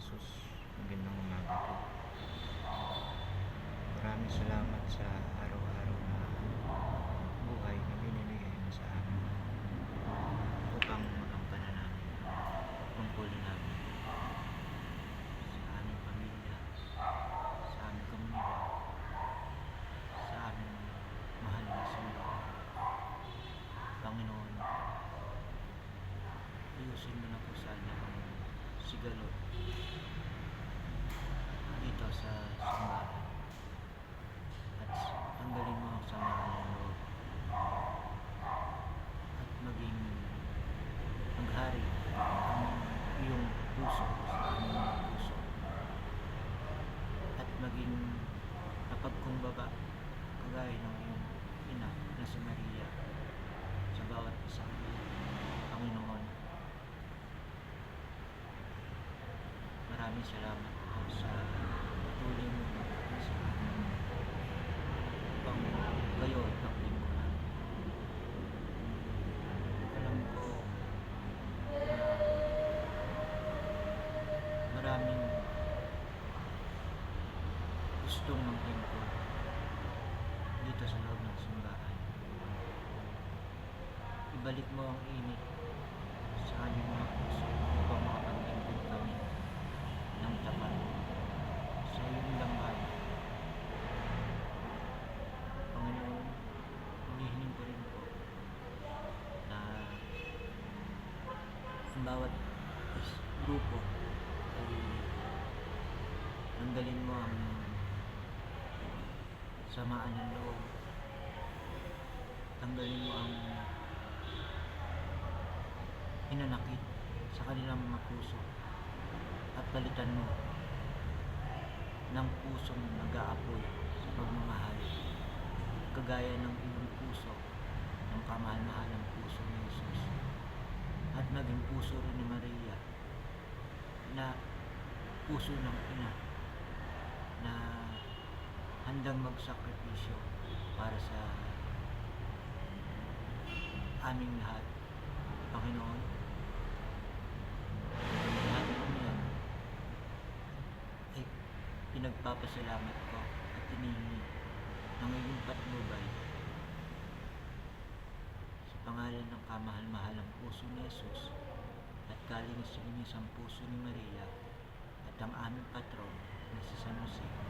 Jesus. Magandang umaga po. Maraming salamat sa araw-araw na buhay na binibigay mo sa amin upang magampanan namin tungkulin namin sa aming pamilya, sa aming komunidad, sa aming mahal na simbahan. Panginoon, ayusin mo na po sana ang sigalot dito sa simbahan. At tanggalin mo ang sama ng loob. At maging maghari ang iyong puso sa aming puso. At maging napagkumbaba kagaya ng iyong ina na si sa bawat isa Panginoon maraming salamat po sa patuloy mo sa upang kayo at paglingkuran alam ko maraming gustong maglingkod dito sa loob ng simbahan. Ibalik mo ang init sa aming mga puso upang makapaglingkod kami ng tapat sa iyong lamban. Panginoon, hinihiling ko rin po na ang bawat grupo ay tanggalin mo ang samaan ng loob. Tanggalin mo ang hinanakit sa kanilang mga puso at palitan mo ng pusong nag-aapoy sa pagmamahal kagaya ng iyong puso ng kamahal-mahal ng puso ni Jesus at naging puso ni Maria na puso ng ina na handang magsakripisyo para sa aming lahat. Panginoon lahat ng yan ay pinagpapasalamat ko at inihingi ng iyong patnubay sa pangalan ng kamahal-mahal ng puso ni Jesus at kalinis-linis ang puso ni Maria at ang aming patron na si San Jose